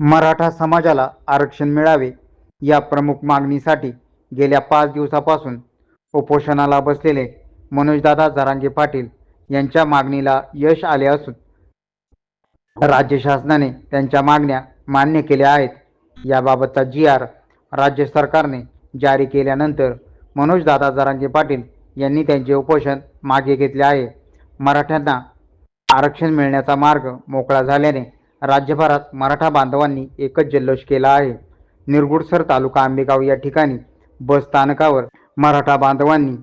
मराठा समाजाला आरक्षण मिळावे या प्रमुख मागणीसाठी गेल्या पाच दिवसापासून उपोषणाला बसलेले मनोजदादा जरांगे पाटील यांच्या मागणीला यश आले असून राज्य शासनाने त्यांच्या मागण्या मान्य केल्या आहेत. याबाबतचा जी आर राज्य सरकारने जारी केल्यानंतर मनोजदादा जरांगे पाटील यांनी त्यांचे उपोषण मागे घेतले आहे. मराठ्यांना आरक्षण मिळण्याचा मार्ग मोकळा झाल्याने राज्यभरात मराठा बांधवांनी एकच जल्लोष केला आहे. निरगुडसर तालुका आंबेगाव या ठिकाणी बस स्थानकावर मराठा बांधवांनी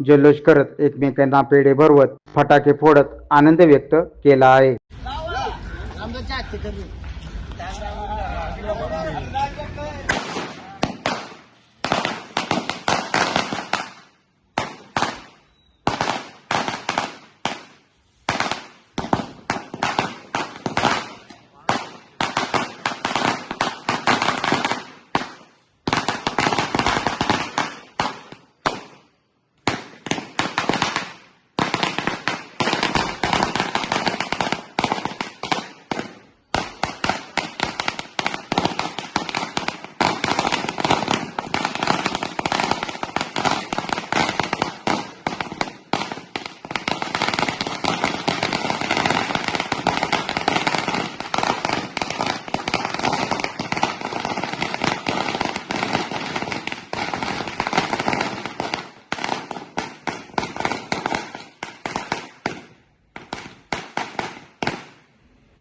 जल्लोष करत एकमेकांना पेढे भरवत फटाके फोडत आनंद व्यक्त केला आहे.